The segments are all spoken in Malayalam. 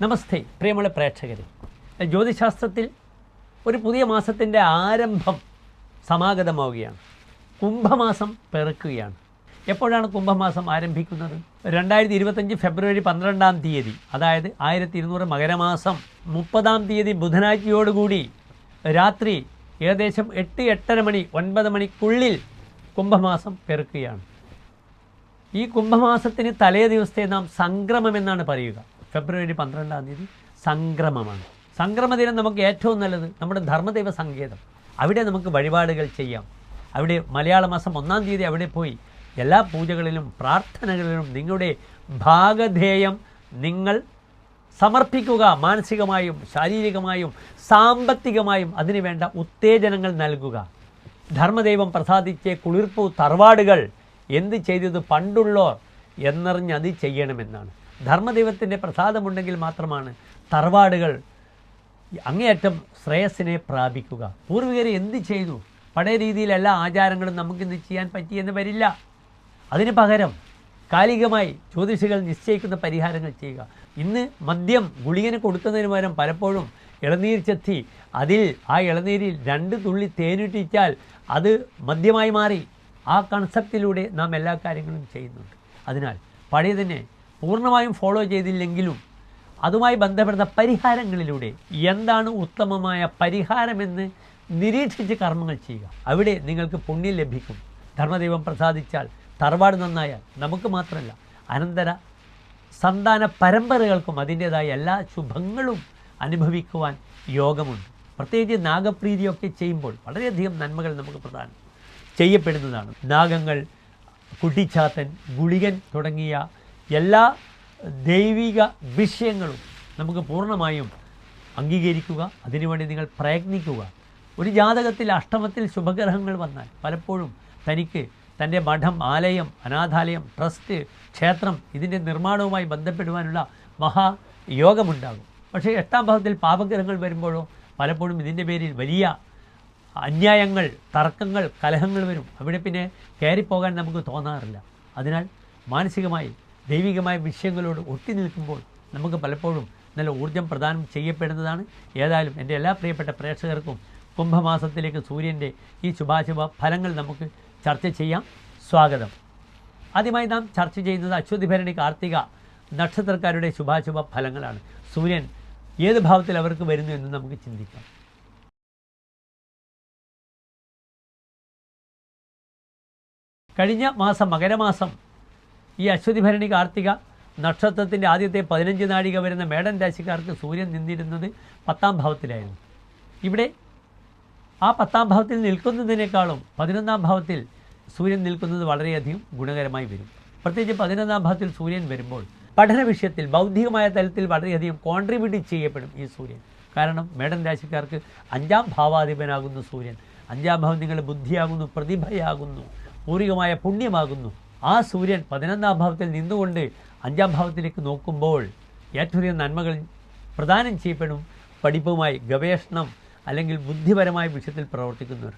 നമസ്തേ പ്രിയമുള്ള പ്രേക്ഷകരെ. ജ്യോതിശാസ്ത്രത്തിൽ ഒരു പുതിയ മാസത്തിന്റെ ആരംഭം സമാഗതമാവുകയാണ്. കുംഭമാസം പിറക്കുകയാണ്. എപ്പോഴാണ് കുംഭമാസം ആരംഭിക്കുന്നത്? രണ്ടായിരത്തി ഇരുപത്തഞ്ച് ഫെബ്രുവരി പന്ത്രണ്ടാം തീയതി അതായത് ആയിരത്തി ഇരുന്നൂറ് മകരമാസം മുപ്പതാം തീയതി ബുധനാഴ്ചയോടുകൂടി രാത്രി ഏകദേശം എട്ട് എട്ടര മണി ഒൻപത് മണിക്കുള്ളിൽ കുംഭമാസം പിറക്കുകയാണ്. ഈ കുംഭമാസത്തിന് തലേ ദിവസത്തെ നാം സംക്രമം എന്നാണ് പറയുക. ഫെബ്രുവരി പന്ത്രണ്ടാം തീയതി സംക്രമമാണ്. സംക്രമദിനം നമുക്ക് ഏറ്റവും നല്ലത് നമ്മുടെ ധർമ്മദൈവ സങ്കേതം. അവിടെ നമുക്ക് വഴിപാടുകൾ ചെയ്യാം. അവിടെ മലയാള മാസം ഒന്നാം തീയതി അവിടെ പോയി എല്ലാ പൂജകളിലും പ്രാർത്ഥനകളിലും നിങ്ങളുടെ ഭാഗധേയം നിങ്ങൾ സമർപ്പിക്കുക. മാനസികമായും ശാരീരികമായും സാമ്പത്തികമായും അതിനുവേണ്ട ഉത്തേജനങ്ങൾ നൽകുക. ധർമ്മദൈവം പ്രസാദിച്ച കുളിർപ്പു തറവാടുകൾ എന്ത് ചെയ്തത് പണ്ടുള്ളോർ എന്നറിഞ്ഞ് അത് ചെയ്യണമെന്നാണ്. ധർമ്മദൈവത്തിന്റെ പ്രസാദമുണ്ടെങ്കിൽ മാത്രമാണ് തറവാടുകൾ അങ്ങേയറ്റം ശ്രേയസ്സിനെ പ്രാപിക്കുക. പൂർവികർ എന്ത് ചെയ്തു? പഴയ രീതിയിൽ എല്ലാ ആചാരങ്ങളും നമുക്കിന്ന് ചെയ്യാൻ പറ്റിയെന്ന് വരില്ല. അതിന് പകരം കാലികമായി ജ്യോതിഷികൾ നിശ്ചയിക്കുന്ന പരിഹാരങ്ങൾ ചെയ്യുക. ഇന്ന് മദ്യം ഗുളികന് കൊടുക്കുന്നതിന് പകരം പലപ്പോഴും ഇളനീർ ചെത്തി അതിൽ ആ ഇളനീരിൽ രണ്ട് തുള്ളി തേനിട്ടിച്ചാൽ അത് മദ്യമായി മാറി. ആ കൺസെപ്റ്റിലൂടെ നാം എല്ലാ കാര്യങ്ങളും ചെയ്യുന്നുണ്ട്. അതിനാൽ പഴയതിനെ പൂർണമായും ഫോളോ ചെയ്തില്ലെങ്കിലും അതുമായി ബന്ധപ്പെടുന്ന പരിഹാരങ്ങളിലൂടെ എന്താണ് ഉത്തമമായ പരിഹാരമെന്ന് നിരീക്ഷിച്ച് കർമ്മങ്ങൾ ചെയ്യുക. അവിടെ നിങ്ങൾക്ക് പുണ്യം ലഭിക്കും. ധർമ്മദൈവം പ്രസാദിച്ചാൽ തറവാട് നന്നായാൽ നമുക്ക് മാത്രമല്ല അനന്തര സന്താന പരമ്പരകൾക്കും അതിന്റേതായ എല്ലാ ശുഭങ്ങളും അനുഭവിക്കുവാൻ യോഗമുണ്ട്. പ്രത്യേകിച്ച് നാഗപ്രീതിയൊക്കെ ചെയ്യുമ്പോൾ വളരെയധികം നന്മകൾ നമുക്ക് പ്രധാനം ചെയ്യപ്പെടുന്നതാണ്. നാഗങ്ങൾ കുട്ടിച്ചാത്തൻ ഗുളികൻ തുടങ്ങിയ എല്ലാ ദൈവിക വിഷയങ്ങളും നമുക്ക് പൂർണമായും അംഗീകരിക്കുക അതിനുവേണ്ടി നിങ്ങൾ പ്രയത്നിക്കുക. ഒരു ജാതകത്തിൽ അഷ്ടമത്തിൽ ശുഭഗ്രഹങ്ങൾ വന്നാൽ പലപ്പോഴും തനിക്ക് തന്റെ മഠം ആലയം അനാഥാലയം ട്രസ്റ്റ് ക്ഷേത്രം ഇതിന്റെ നിർമ്മാണവുമായി ബന്ധപ്പെടുവാനുള്ള മഹായോഗമുണ്ടാകും പക്ഷേ എട്ടാം ഭാവത്തിൽ പാപഗ്രഹങ്ങൾ വരുമ്പോഴോ പലപ്പോഴും ഇതിന്റെ പേരിൽ വലിയ അന്യായങ്ങൾ തർക്കങ്ങൾ കലഹങ്ങൾ വരും. അവിടെ പിന്നെ കയറിപ്പോകാൻ നമുക്ക് തോന്നാറില്ല. അതിനാൽ മാനസികമായി ദൈവികമായ വിഷയങ്ങളോട് ഒട്ടി നിൽക്കുമ്പോൾ നമുക്ക് പലപ്പോഴും നല്ല ഊർജം പ്രദാനം ചെയ്യപ്പെടുന്നതാണ്. ഏതായാലും എന്റെ എല്ലാ പ്രിയപ്പെട്ട പ്രേക്ഷകർക്കും കുംഭമാസത്തിലേക്ക് സൂര്യന്റെ ഈ ശുഭാശുഭ ഫലങ്ങൾ നമുക്ക് ചർച്ച ചെയ്യാം. സ്വാഗതം. ആദ്യമായി നാം ചർച്ച ചെയ്യുന്നത് അശ്വതി ഭരണി കാർത്തിക നക്ഷത്രക്കാരുടെ ശുഭാശുഭ ഫലങ്ങളാണ്. സൂര്യൻ ഏത് ഭാവത്തിൽ അവർക്ക് വരുന്നു എന്ന് നമുക്ക് ചിന്തിക്കാം. കഴിഞ്ഞ മാസം മകരമാസം ഈ അശ്വതി ഭരണി കാർത്തിക നക്ഷത്രത്തിന്റെ ആദ്യത്തെ പതിനഞ്ച് നാഴിക വരുന്ന മേടൻ രാശിക്കാർക്ക് സൂര്യൻ നിന്നിരുന്നത് പത്താം ഭാവത്തിലായിരുന്നു. ഇവിടെ ആ പത്താം ഭാവത്തിൽ നിൽക്കുന്നതിനേക്കാളും പതിനൊന്നാം ഭാവത്തിൽ സൂര്യൻ നിൽക്കുന്നത് വളരെയധികം ഗുണകരമായി വരും. പ്രത്യേകിച്ച് പതിനൊന്നാം ഭാവത്തിൽ സൂര്യൻ വരുമ്പോൾ പഠന വിഷയത്തിൽ ബൗദ്ധികമായ തലത്തിൽ വളരെയധികം കോൺട്രിബ്യൂട്ട് ചെയ്യപ്പെടും ഈ സൂര്യൻ. കാരണം മേടൻ രാശിക്കാർക്ക് അഞ്ചാം ഭാവാധിപനാകുന്നു സൂര്യൻ. അഞ്ചാം ഭാവം നിങ്ങളുടെ ബുദ്ധിയാകുന്നു പ്രതിഭയാകുന്നു പൂർവികമായ പുണ്യമാകുന്നു. ആ സൂര്യൻ പതിനൊന്നാം ഭാവത്തിൽ നിന്നുകൊണ്ട് അഞ്ചാം ഭാവത്തിലേക്ക് നോക്കുമ്പോൾ ഏറ്റവും അധികം നന്മകൾ പ്രദാനം ചെയ്യപ്പെടും. പഠിപ്പുമായി ഗവേഷണം അല്ലെങ്കിൽ ബുദ്ധിപരമായ വിഷയത്തിൽ പ്രവർത്തിക്കുന്നവർ.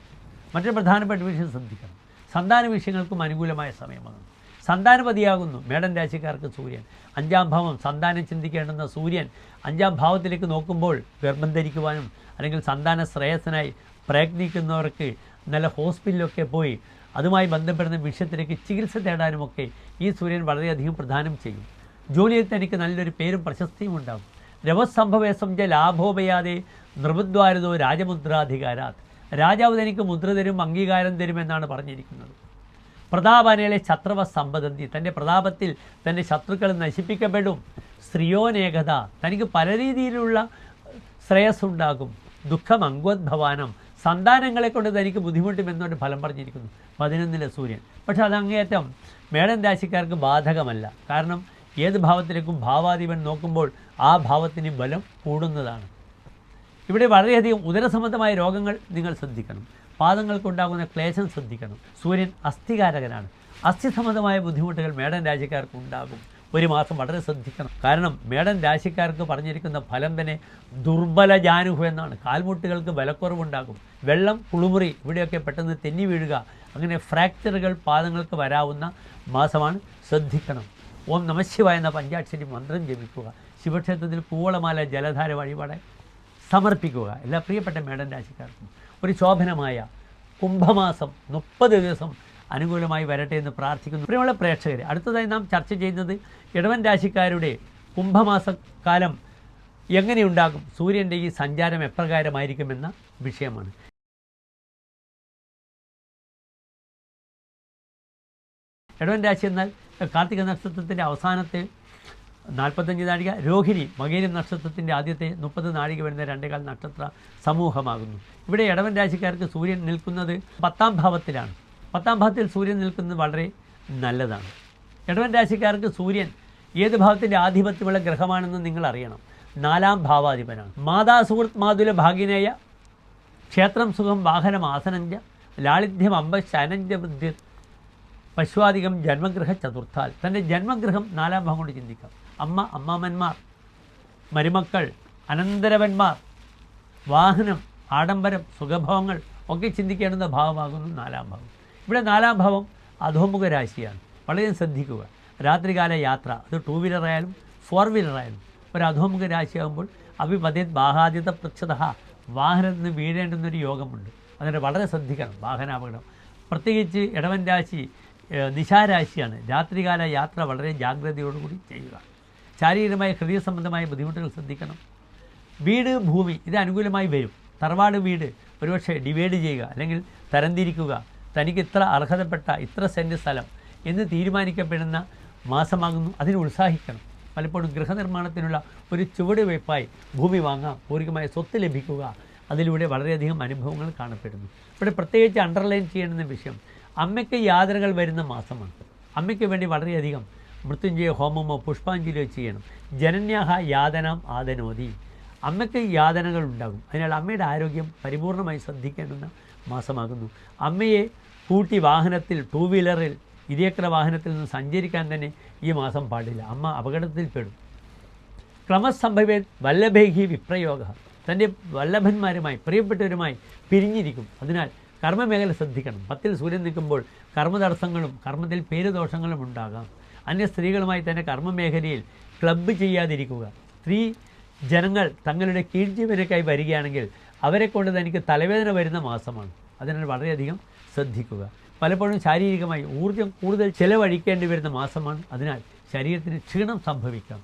മറ്റൊരു പ്രധാനപ്പെട്ട വിഷയം ശ്രദ്ധിക്കണം. സന്താന വിഷയങ്ങൾക്കും അനുകൂലമായ സമയമാകുന്നു. സന്താനപതിയാകുന്നു. മേടൻ രാശിക്കാർക്ക് സൂര്യൻ. അഞ്ചാം ഭാവം സന്താനം ചിന്തിക്കേണ്ടുന്ന സൂര്യൻ അഞ്ചാം ഭാവത്തിലേക്ക് നോക്കുമ്പോൾ ഗർഭം ധരിക്കുവാനും അല്ലെങ്കിൽ സന്താന ശ്രേയസ്സിനായി പ്രയത്നിക്കുന്നവർക്ക് നല്ല ഹോസ്പിറ്റലിലൊക്കെ പോയി അതുമായി ബന്ധപ്പെടുന്ന വിഷയത്തിലേക്ക് ചികിത്സ തേടാനുമൊക്കെ ഈ സൂര്യൻ വളരെയധികം പ്രധാനം ചെയ്യും. ജോലിയിൽ തനിക്ക് നല്ലൊരു പേരും പ്രശസ്തിയും ഉണ്ടാകും. രവസംഭവേ ച ലാഭോപയാതെ നൃപദ്വാരതോ രാജമുദ്രാധികാരാത്. രാജാവ് തനിക്ക് മുദ്ര തരും അംഗീകാരം തരുമെന്നാണ് പറഞ്ഞിരിക്കുന്നത്. പ്രതാപനയിലെ ശത്രുവ സമ്പദന്തി തന്റെ പ്രതാപത്തിൽ തന്റെ ശത്രുക്കൾ നശിപ്പിക്കപ്പെടും. സ്ത്രീയോനേകത തനിക്ക് പല രീതിയിലുള്ള ശ്രേയസ്സുണ്ടാകും. ദുഃഖം അങ്കുദ്ഭവാനം സന്താനങ്ങളെ കൊണ്ട് തനിക്ക് ബുദ്ധിമുട്ടുമെന്നോട് ഫലം പറഞ്ഞിരിക്കുന്നു. പതിനൊന്നിലെ സൂര്യൻ. പക്ഷെ അത് അങ്ങേയറ്റം മേടൻ രാശിക്കാർക്ക് ബാധകമല്ല. കാരണം ഏത് ഭാവത്തിലേക്കും ഭാവാധിപൻ നോക്കുമ്പോൾ ആ ഭാവത്തിന് ബലം കൂടുന്നതാണ്. ഇവിടെ വളരെയധികം ഉദരസംബന്ധമായ രോഗങ്ങൾ നിങ്ങൾ ശ്രദ്ധിക്കണം. പാദങ്ങൾക്കുണ്ടാകുന്ന ക്ലേശം ശ്രദ്ധിക്കണം. സൂര്യൻ അസ്ഥികാരകനാണ്. അസ്ഥി സംബന്ധമായ ബുദ്ധിമുട്ടുകൾ മേടൻ രാജ്യക്കാർക്ക് ഉണ്ടാകും. ഒരു മാസം വളരെ ശ്രദ്ധിക്കണം. കാരണം മേടൻ രാശിക്കാർക്ക് പറഞ്ഞിരിക്കുന്ന ഫലം തന്നെ ദുർബല ജാനുഹു എന്നാണ്. കാൽമുട്ടുകൾക്ക് ബലക്കുറവുണ്ടാകും വെള്ളം കുളിമുറി ഇവിടെയൊക്കെ പെട്ടെന്ന് തെന്നി വീഴുക. അങ്ങനെ ഫ്രാക്ചറുകൾ പാദങ്ങൾക്ക് വരാവുന്ന മാസമാണ് ശ്രദ്ധിക്കണം. ഓം നമശിവായ എന്ന പഞ്ചാക്ഷരി മന്ത്രം ജപിക്കുക. ശിവക്ഷേത്രത്തിൽ കൂവളമാല ജലധാര വഴിപാടെ സമർപ്പിക്കുക. എല്ലാ പ്രിയപ്പെട്ട മേടൻ രാശിക്കാർക്കും ഒരു ശോഭനമായ കുംഭമാസം മുപ്പത് ദിവസം അനുകൂലമായി വരട്ടെ എന്ന് പ്രാർത്ഥിക്കുന്നു. പ്രിയമുള്ള പ്രേക്ഷകർ അടുത്തതായി നാം ചർച്ച ചെയ്യുന്നത് ഇടവൻ രാശിക്കാരുടെ കുംഭമാസ കാലം എങ്ങനെയുണ്ടാകും? സൂര്യന്റെ ഈ സഞ്ചാരം എപ്രകാരമായിരിക്കുമെന്ന വിഷയമാണ്. ഇടവൻ രാശി എന്നാൽ കാർത്തിക നക്ഷത്രത്തിന്റെ അവസാനത്തെ നാൽപ്പത്തഞ്ച് നാഴിക രോഹിണി മകേരി നക്ഷത്രത്തിന്റെ ആദ്യത്തെ മുപ്പത് നാഴിക വരുന്ന രണ്ടേകാൽ നക്ഷത്ര സമൂഹമാകുന്നു. ഇവിടെ ഇടവൻ രാശിക്കാർക്ക് സൂര്യൻ നിൽക്കുന്നത് പത്താം ഭാവത്തിലാണ്. പത്താം ഭാവത്തിൽ സൂര്യൻ നിൽക്കുന്നത് വളരെ നല്ലതാണ്. ഇടവൻ രാശിക്കാർക്ക് സൂര്യൻ ഏത് ഭാവത്തിന്റെ ആധിപത്യമുള്ള ഗ്രഹമാണെന്ന് നിങ്ങൾ അറിയണം. നാലാം ഭാവാധിപനാണ്. മാതാ സുഹൃത്ത് മാതുല ഭാഗ്യനേയ ക്ഷേത്രം സുഖം വാഹനം ആസനഞ്ച ലാളിത്യം അമ്പ ശനഞ്ച വൃദ്ധി പശ്വാധികം ജന്മഗ്രഹ ചതുർത്ഥാൽ. തന്റെ ജന്മഗ്രഹം നാലാം ഭാഗം കൊണ്ട് ചിന്തിക്കാം. അമ്മ അമ്മാമന്മാർ മരുമക്കൾ അനന്തരവന്മാർ വാഹനം ആഡംബരം സുഖഭവങ്ങൾ ഒക്കെ ചിന്തിക്കേണ്ടുന്ന ഭാവമാകുന്നു നാലാം ഭാവം ഇവിടെ നാലാം ഭാവം അധോമുഖ രാശിയാണ്. വളരെ ശ്രദ്ധിക്കുക. രാത്രികാല യാത്ര അത് ടൂ വീലറായാലും ഫോർ വീലറായാലും ഒരു അധോമുഖ രാശിയാകുമ്പോൾ അഭിപതിത് ബാഹാദിത പൃച്ഛത വാഹനത്തിൽ നിന്ന് വീഴേണ്ടുന്നൊരു യോഗമുണ്ട്. അതിന് വളരെ ശ്രദ്ധിക്കണം വാഹനാപകടം. പ്രത്യേകിച്ച് ഇടവൻ രാശി നിശാരാശിയാണ് രാത്രികാല യാത്ര വളരെ ജാഗ്രതയോടുകൂടി ചെയ്യുക. ശാരീരികമായ ഹൃദയ സംബന്ധമായ ബുദ്ധിമുട്ടുകൾ ശ്രദ്ധിക്കണം. വീട് ഭൂമി ഇത് അനുകൂലമായി വരും. തറവാട് വീട് ഒരുപക്ഷെ ഡിവൈഡ് ചെയ്യുക അല്ലെങ്കിൽ തരംതിരിക്കുക തനിക്ക് ഇത്ര അർഹതപ്പെട്ട ഇത്ര സെന്റ് സ്ഥലം എന്ന് തീരുമാനിക്കപ്പെടുന്ന മാസമാകുന്നു. അതിന് ഉത്സാഹിക്കണം. പലപ്പോഴും ഗൃഹനിർമ്മാണത്തിനുള്ള ഒരു ചുവടുവയ്പായി ഭൂമി വാങ്ങാം പൂർവികമായ സ്വത്ത് ലഭിക്കുക. അതിലൂടെ വളരെയധികം അനുഭവങ്ങൾ കാണപ്പെടുന്നു. ഇവിടെ പ്രത്യേകിച്ച് അണ്ടർലൈൻ ചെയ്യേണ്ടുന്ന വിഷയം അമ്മയ്ക്ക് യാതനകൾ വരുന്ന മാസമാണ്. അമ്മയ്ക്ക് വേണ്ടി വളരെയധികം മൃത്യുഞ്ജയ ഹോമമോ പുഷ്പാഞ്ജലിയോ ചെയ്യണം. ജനന്യാഹ യാതനാം ആദനോതി അമ്മയ്ക്ക് യാതനകൾ ഉണ്ടാകും. അതിനാൽ അമ്മയുടെ ആരോഗ്യം പരിപൂർണമായി ശ്രദ്ധിക്കേണ്ടുന്ന മാസമാകുന്നു. അമ്മയെ കൂട്ടി വാഹനത്തിൽ ടൂ വീലറിൽ ഇരുചക്ര വാഹനത്തിൽ നിന്ന് സഞ്ചരിക്കാൻ തന്നെ ഈ മാസം പാടില്ല. അമ്മ അപകടത്തിൽ പെടും ക്രമസംഭവേ വല്ലഭേഹി വിപ്രയോഗ. തന്റെ വല്ലഭന്മാരുമായി പ്രിയപ്പെട്ടവരുമായി പിരിഞ്ഞിരിക്കും. അതിനാൽ കർമ്മമേഖല ശ്രദ്ധിക്കണം. പത്തിൽ സൂര്യൻ നിൽക്കുമ്പോൾ കർമ്മതടസ്സങ്ങളും കർമ്മത്തിൽ പേരുദോഷങ്ങളും ഉണ്ടാകാം. അന്യ സ്ത്രീകളുമായി തന്നെ കർമ്മമേഖലയിൽ ക്ലബ്ബ് ചെയ്യാതിരിക്കുക. സ്ത്രീ ജനങ്ങൾ തങ്ങളുടെ കീഴ്ജീവനക്കായി വരികയാണെങ്കിൽ അവരെ കൊണ്ട് തനിക്ക് തലവേദന വരുന്ന മാസമാണ്. അതിനാൽ വളരെയധികം ശ്രദ്ധിക്കുക. പലപ്പോഴും ശാരീരികമായി ഊർജം കൂടുതൽ ചെലവഴിക്കേണ്ടി വരുന്ന മാസമാണ്. അതിനാൽ ശരീരത്തിന് ക്ഷീണം സംഭവിക്കാം.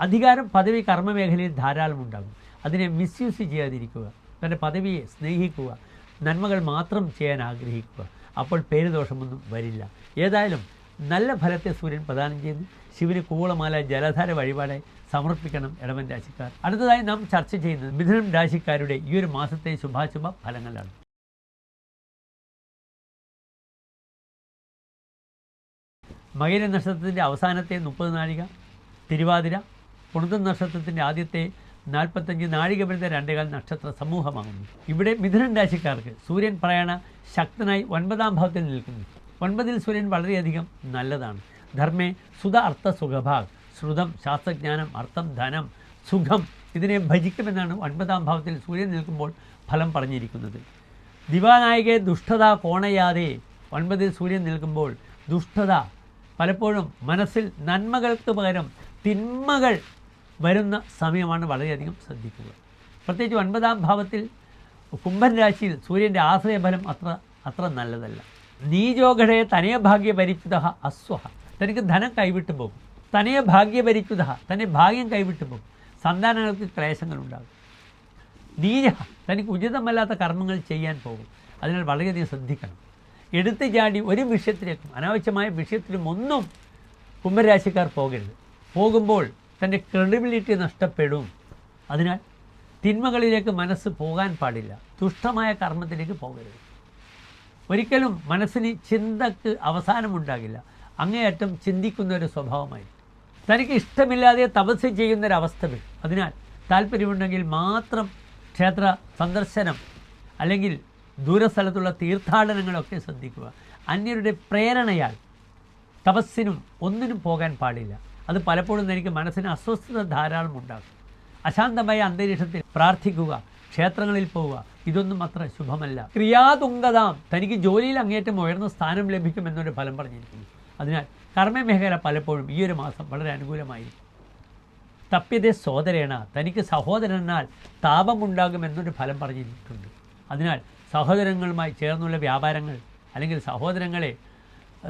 അധികാരം പദവി കർമ്മമേഖലയിൽ ധാരാളം ഉണ്ടാകും. അതിനെ മിസ്യൂസ് ചെയ്യാതിരിക്കുക. തന്റെ പദവിയെ സ്നേഹിക്കുക. നന്മകൾ മാത്രം ചെയ്യാൻ ആഗ്രഹിക്കുക. അപ്പോൾ പേരുദോഷമൊന്നും വരില്ല. ഏതായാലും നല്ല ഫലത്തെ സൂര്യൻ പ്രദാനം ചെയ്യുന്നു. ശിവന് കൂവളമാല ജലധാര വഴിപാടെ സമർപ്പിക്കണം ഇടവൻ രാശിക്കാർ. അടുത്തതായി നാം ചർച്ച ചെയ്യുന്നത് മിഥുനം രാശിക്കാരുടെ ഈ ഒരു മാസത്തെ ശുഭാശുഭ ഫലങ്ങളാണ്. മകര നക്ഷത്രത്തിന്റെ അവസാനത്തെ മുപ്പത് നാഴിക തിരുവാതിര പുണത നക്ഷത്രത്തിന്റെ ആദ്യത്തെ നാൽപ്പത്തഞ്ച് നാഴിക വരുന്ന രണ്ടേകാൽ നക്ഷത്ര സമൂഹമാകുന്നു. ഇവിടെ മിഥുനൻ രാശിക്കാർക്ക് സൂര്യൻ പ്രയാണ ശക്തനായി ഒൻപതാം ഭാവത്തിൽ നിൽക്കുന്നു. ഒൻപതിൽ സൂര്യൻ വളരെയധികം നല്ലതാണ്. ധർമ്മേ സുധ അർത്ഥ സുഖഭാഗ് ശ്രുതം ശാസ്ത്രജ്ഞാനം അർത്ഥം ധനം സുഖം ഇതിനെ ഭജിക്കുമെന്നാണ് ഒൻപതാം ഭാവത്തിൽ സൂര്യൻ നിൽക്കുമ്പോൾ ഫലം പറഞ്ഞിരിക്കുന്നത്. ദിവാനായികെ ദുഷ്ടത കോണയാതെ ഒൻപതിൽ സൂര്യൻ നിൽക്കുമ്പോൾ ദുഷ്ടത പലപ്പോഴും മനസ്സിൽ നന്മകൾക്ക് പകരം തിന്മകൾ വരുന്ന സമയമാണ് വളരെയധികം ശ്രദ്ധിക്കുക. പ്രത്യേകിച്ച് ഒൻപതാം ഭാവത്തിൽ കുംഭൻ രാശിയിൽ സൂര്യന്റെ ആശ്രയഫലം അത്ര അത്ര നല്ലതല്ല. നീജോഘടയെ തനയ ഭാഗ്യപരിചിത അസ്വഹ തനിക്ക് ധനം കൈവിട്ടു പോകും. തനയ ഭാഗ്യപരിചിത തന്നെ ഭാഗ്യം കൈവിട്ടു പോകും. സന്താനങ്ങൾക്ക് ക്ലേശങ്ങളുണ്ടാകും. നീജ തനിക്ക് ഉചിതമല്ലാത്ത കർമ്മങ്ങൾ ചെയ്യാൻ പോകും. അതിനാൽ വളരെയധികം ശ്രദ്ധിക്കണം. എടുത്തു ചാടി ഒരു വിഷയത്തിലേക്കും അനാവശ്യമായ വിഷയത്തിലും ഒന്നും കുംഭരാശിക്കാർ പോകരുത്. പോകുമ്പോൾ തന്റെ ക്രെഡിബിലിറ്റി നഷ്ടപ്പെടും. അതിനാൽ തിന്മകളിലേക്ക് മനസ്സ് പോകാൻ പാടില്ല. ദുഷ്ടമായ കർമ്മത്തിലേക്ക് പോകരുത്. ഒരിക്കലും മനസ്സിന് ചിന്തക്ക് അവസാനമുണ്ടാകില്ല. അങ്ങേയറ്റം ചിന്തിക്കുന്ന ഒരു സ്വഭാവമായി തനിക്ക് ഇഷ്ടമില്ലാതെ തപസ് ചെയ്യുന്നൊരവസ്ഥ വരും അതിനാൽ താല്പര്യമുണ്ടെങ്കിൽ മാത്രം ക്ഷേത്ര സന്ദർശനം അല്ലെങ്കിൽ ദൂരസ്ഥലത്തുള്ള തീർത്ഥാടനങ്ങളൊക്കെ ശ്രദ്ധിക്കുക. അന്യരുടെ പ്രേരണയാൽ തപസ്സിനും ഒന്നിനും പോകാൻ പാടില്ല. അത് പലപ്പോഴും എനിക്ക് മനസ്സിന് അസ്വസ്ഥത ധാരാളം ഉണ്ടാകും അശാന്തമായ അന്തരീക്ഷത്തിൽ പ്രാർത്ഥിക്കുക ക്ഷേത്രങ്ങളിൽ പോവുക ഇതൊന്നും അത്ര ശുഭമല്ല. ക്രിയാതുങ്കതാം തനിക്ക് ജോലിയിൽ അങ്ങേറ്റം ഉയർന്ന സ്ഥാനം ലഭിക്കുമെന്നൊരു ഫലം പറഞ്ഞിരിക്കുന്നു. അതിനാൽ കർമ്മമേഖല പലപ്പോഴും ഈ ഒരു മാസം വളരെ അനുകൂലമായിരിക്കും. തപ്യതേ സോദരേണ തനിക്ക് സഹോദരനാൽ താപമുണ്ടാകുമെന്നൊരു ഫലം പറഞ്ഞിട്ടുണ്ട് അതിനാൽ സഹോദരങ്ങളുമായി ചേർന്നുള്ള വ്യാപാരങ്ങൾ അല്ലെങ്കിൽ സഹോദരങ്ങളെ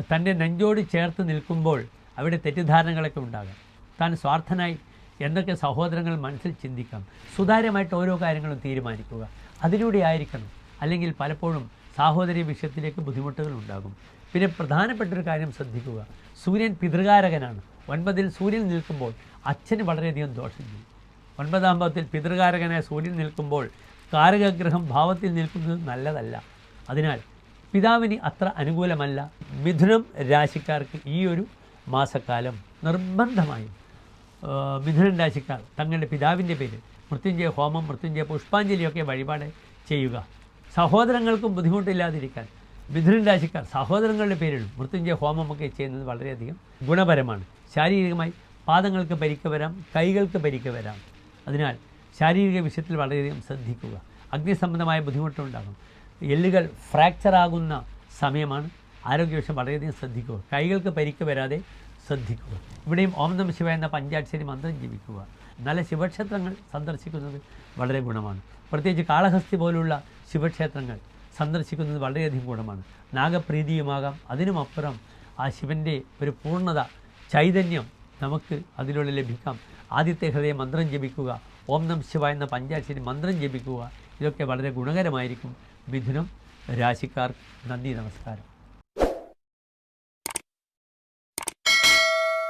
തന്റെ നെഞ്ചോട് ചേർത്ത് നിൽക്കുമ്പോൾ അവിടെ തെറ്റിദ്ധാരണകളൊക്കെ ഉണ്ടാകാം. താൻ സ്വാർത്ഥനായി എന്തൊക്കെ സഹോദരങ്ങൾ മനസ്സിൽ ചിന്തിക്കാം. സുതാര്യമായിട്ട് ഓരോ കാര്യങ്ങളും തീരുമാനിക്കുക. അതിലൂടെ ആയിരിക്കണം. അല്ലെങ്കിൽ പലപ്പോഴും സാഹോദര്യ വിഷയത്തിലേക്ക് ബുദ്ധിമുട്ടുകൾ ഉണ്ടാകും. പിന്നെ പ്രധാനപ്പെട്ടൊരു കാര്യം ശ്രദ്ധിക്കുക. സൂര്യൻ പിതൃകാരകനാണ്. ഒൻപതിൽ സൂര്യൻ നിൽക്കുമ്പോൾ അച്ഛന് വളരെയധികം ദോഷം ചെയ്യും. ഒൻപതാം ഭാവത്തിൽ പിതൃകാരകനായ സൂര്യൻ നിൽക്കുമ്പോൾ കാരകഗ്രഹം ഭാവത്തിൽ നിൽക്കുന്നത് നല്ലതല്ല. അതിനാൽ പിതാവിന് അത്ര അനുകൂലമല്ല. മിഥുനം രാശിക്കാർക്ക് ഈ ഒരു മാസക്കാലം നിർബന്ധമായും മിഥുനൻ രാശിക്കാർ തങ്ങളുടെ പിതാവിന്റെ പേര് മൃത്യുഞ്ജയ ഹോമം മൃത്യുഞ്ജയ പുഷ്പാഞ്ജലിയൊക്കെ വഴിപാട് ചെയ്യുക. സഹോദരങ്ങൾക്കും ബുദ്ധിമുട്ടില്ലാതിരിക്കാൻ മിഥുനൻ രാശിക്കാർ സഹോദരങ്ങളുടെ പേരിൽ മൃത്യുഞ്ജയ ഹോമമൊക്കെ ചെയ്യുന്നത് വളരെയധികം ഗുണപരമാണ്. ശാരീരികമായി പാദങ്ങൾക്ക് പരിക്ക് വരാം കൈകൾക്ക് പരിക്ക് വരാം. അതിനാൽ ശാരീരിക വിഷയത്തിൽ വളരെയധികം ശ്രദ്ധിക്കുക. അഗ്നിസംബന്ധമായ ബുദ്ധിമുട്ടുണ്ടാകും. എല്ലുകൾ ഫ്രാക്ചർ ആകുന്ന സമയമാണ് ആരോഗ്യവിഷയം വളരെയധികം ശ്രദ്ധിക്കുക. കൈകൾക്ക് പരിക്ക് വരാതെ ശ്രദ്ധിക്കുക. ഇവിടെയും ഓം നമ ശിവ എന്ന പഞ്ചാക്ഷരി മന്ത്രം ജീവിക്കുക നല്ല ശിവക്ഷേത്രങ്ങൾ സന്ദർശിക്കുന്നത് വളരെ ഗുണമാണ്. പ്രത്യേകിച്ച് കാളഹസ്തി പോലുള്ള ശിവക്ഷേത്രങ്ങൾ സന്ദർശിക്കുന്നത് വളരെയധികം ഗുണമാണ്. നാഗപ്രീതിയുമാകാം. അതിനുമപ്പുറം ആ ശിവന്റെ ഒരു പൂർണത ചൈതന്യം നമുക്ക് അതിലൂടെ ലഭിക്കാം. ആദ്യത്തെ ഹൃദയ മന്ത്രം ജപിക്കുക. ഓം നം ശിവ എന്ന പഞ്ചാക്ഷരി മന്ത്രം ജപിക്കുക. ഇതൊക്കെ വളരെ ഗുണകരമായിരിക്കും. മിഥുനം രാശിക്കാർ നന്ദി നമസ്കാരം.